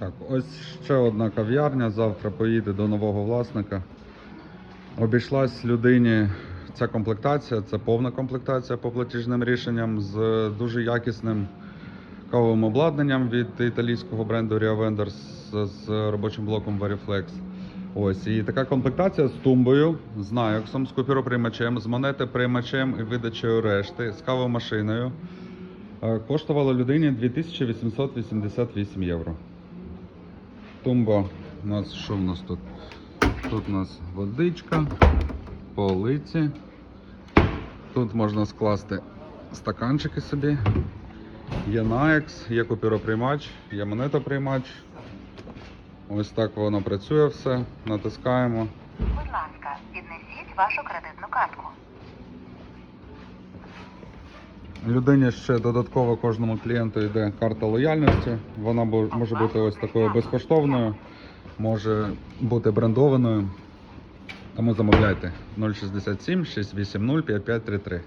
Так, ось ще одна кав'ярня. Завтра поїде до нового власника. Обійшлась людині ця комплектація, це повна комплектація по платіжним рішенням з дуже якісним кавовим обладнанням від італійського бренду Ria Vendors з, робочим блоком Variflex. Ось і така комплектація з тумбою, з Nayox, з купюроприймачем, з монетоприймачем і видачею решти, з кавомашиною. Е, Коштувала людині 2888 євро. Тумба у нас що в нас тут? Тут у нас водичка, полиці. Тут можна скласти стаканчики собі. Є Naex, є купюроприймач, є монетоприймач. Ось так воно працює все. Натискаємо. Будь ласка, піднесіть вашу кредитну картку. Людині ще додатково кожному клієнту йде карта лояльності. Вона може бути ось такою безкоштовною, може бути брендованою. Тому замовляйте 067 680 5533.